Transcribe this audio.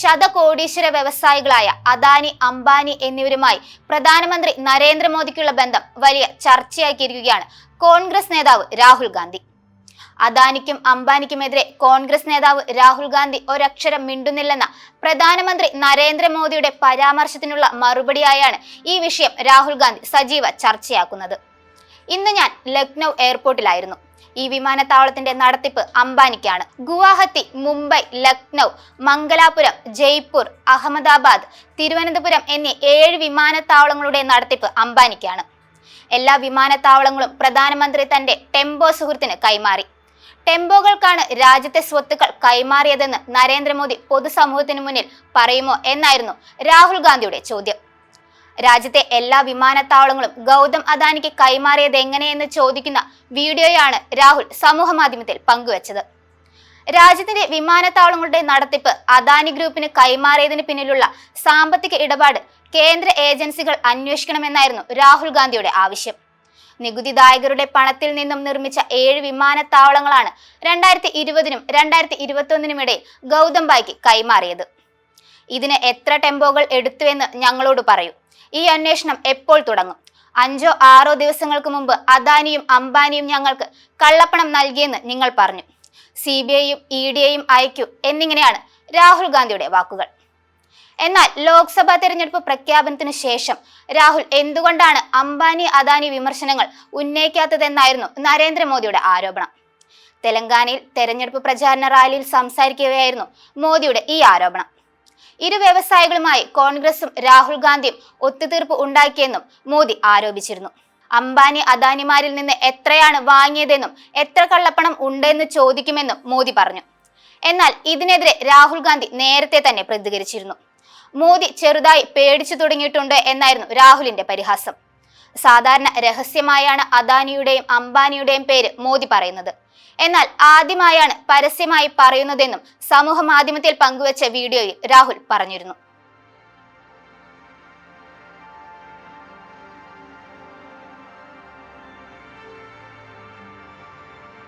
ശതകോടീശ്വര വ്യവസായികളായ അദാനി അംബാനി എന്നിവരുമായി പ്രധാനമന്ത്രി നരേന്ദ്രമോദിക്കുള്ള ബന്ധം വലിയ ചർച്ചയാക്കിയിരിക്കുകയാണ് കോൺഗ്രസ് നേതാവ് രാഹുൽ ഗാന്ധി. അദാനിക്കും അംബാനിക്കുമെതിരെ കോൺഗ്രസ് നേതാവ് രാഹുൽ ഗാന്ധി ഒരക്ഷരം മിണ്ടുന്നില്ലെന്ന പ്രധാനമന്ത്രി നരേന്ദ്രമോദിയുടെ പരാമർശത്തിനുള്ള മറുപടിയായാണ് ഈ വിഷയം രാഹുൽ ഗാന്ധി സജീവ ചർച്ചയാക്കുന്നത്. ഇന്ന് ഞാൻ ലക്നൗ എയർപോർട്ടിലായിരുന്നു. ഈ വിമാനത്താവളത്തിന്റെ നടത്തിപ്പ് അംബാനിക്കാണ്. ഗുവാഹത്തി മുംബൈ ലക്നൗ മംഗലാപുരം ജയ്പൂർ അഹമ്മദാബാദ് തിരുവനന്തപുരം എന്നീ ഏഴ് വിമാനത്താവളങ്ങളുടെ നടത്തിപ്പ് അംബാനിക്കാണ്. എല്ലാ വിമാനത്താവളങ്ങളും പ്രധാനമന്ത്രി തന്റെ ടെമ്പോ സുഹൃത്തിന് കൈമാറി. ടെമ്പോകൾക്കാണ് രാജ്യത്തെ സ്വത്തുക്കൾ കൈമാറിയതെന്ന് നരേന്ദ്രമോദി പൊതുസമൂഹത്തിന് മുന്നിൽ പറയുമോ എന്നായിരുന്നു രാഹുൽ ഗാന്ധിയുടെ ചോദ്യം. രാജ്യത്തെ എല്ലാ വിമാനത്താവളങ്ങളും ഗൗതം അദാനിക്ക് കൈമാറിയത് എങ്ങനെയെന്ന് ചോദിക്കുന്ന വീഡിയോയാണ് രാഹുൽ സമൂഹ മാധ്യമത്തിൽ പങ്കുവച്ചത്. രാജ്യത്തിന്റെ വിമാനത്താവളങ്ങളുടെ നടത്തിപ്പ് അദാനി ഗ്രൂപ്പിന് കൈമാറിയതിന് പിന്നിലുള്ള സാമ്പത്തിക ഇടപാട് കേന്ദ്ര ഏജൻസികൾ അന്വേഷിക്കണമെന്നായിരുന്നു രാഹുൽ ഗാന്ധിയുടെ ആവശ്യം. നികുതിദായകരുടെ പണത്തിൽ നിന്നും നിർമ്മിച്ച ഏഴ് വിമാനത്താവളങ്ങളാണ് രണ്ടായിരത്തി ഇരുപതിനും രണ്ടായിരത്തി ഇരുപത്തി ഇടയിൽ ഗൗതം ബായ്ക്ക് കൈമാറിയത്. ഇതിന് എത്ര ടെമ്പോകൾ എടുത്തുവെന്ന് ഞങ്ങളോട് പറയൂ. ഈ അന്വേഷണം എപ്പോൾ തുടങ്ങും? അഞ്ചോ ആറോ ദിവസങ്ങൾക്ക് മുമ്പ് അദാനിയും അംബാനിയും ഞങ്ങൾക്ക് കള്ളപ്പണം നൽകിയെന്ന് നിങ്ങൾ പറഞ്ഞു. സി ബി ഐയും ഇ ഡി ഐയും അയക്കൂ എന്നിങ്ങനെയാണ് രാഹുൽ ഗാന്ധിയുടെ വാക്കുകൾ. എന്നാൽ ലോക്സഭാ തെരഞ്ഞെടുപ്പ് പ്രഖ്യാപനത്തിന് ശേഷം രാഹുൽ എന്തുകൊണ്ടാണ് അംബാനി അദാനി വിമർശനങ്ങൾ ഉന്നയിക്കാത്തതെന്നായിരുന്നു നരേന്ദ്രമോദിയുടെ ആരോപണം. തെലങ്കാനയിൽ തെരഞ്ഞെടുപ്പ് പ്രചാരണ റാലിയിൽ സംസാരിക്കുകയായിരുന്നു മോദിയുടെ ഈ ആരോപണം. ഇരു വ്യവസായികളുമായി കോൺഗ്രസും രാഹുൽ ഗാന്ധിയും ഒത്തുതീർപ്പ് ഉണ്ടാക്കിയെന്നും മോദി ആരോപിച്ചിരുന്നു. അംബാനി അദാനിമാരിൽ നിന്ന് എത്രയാണ് വാങ്ങിയതെന്നും എത്ര കള്ളപ്പണം ഉണ്ടെന്ന് ചോദിക്കുമെന്നും മോദി പറഞ്ഞു. എന്നാൽ ഇതിനെതിരെ രാഹുൽ ഗാന്ധി നേരത്തെ തന്നെ പ്രതികരിച്ചിരുന്നു. മോദി ചെറുതായി പേടിച്ചു തുടങ്ങിയിട്ടുണ്ട് എന്നായിരുന്നു രാഹുലിന്റെ പരിഹാസം. സാധാരണ രഹസ്യമായാണ് അദാനിയുടെയും അംബാനിയുടെയും പേര് മോദി പറയുന്നത്. എന്നാൽ ആദ്യമായാണ് പരസ്യമായി പറയുന്നതെന്നും സമൂഹ മാധ്യമത്തിൽ പങ്കുവച്ച വീഡിയോയിൽ രാഹുൽ പറഞ്ഞിരുന്നു.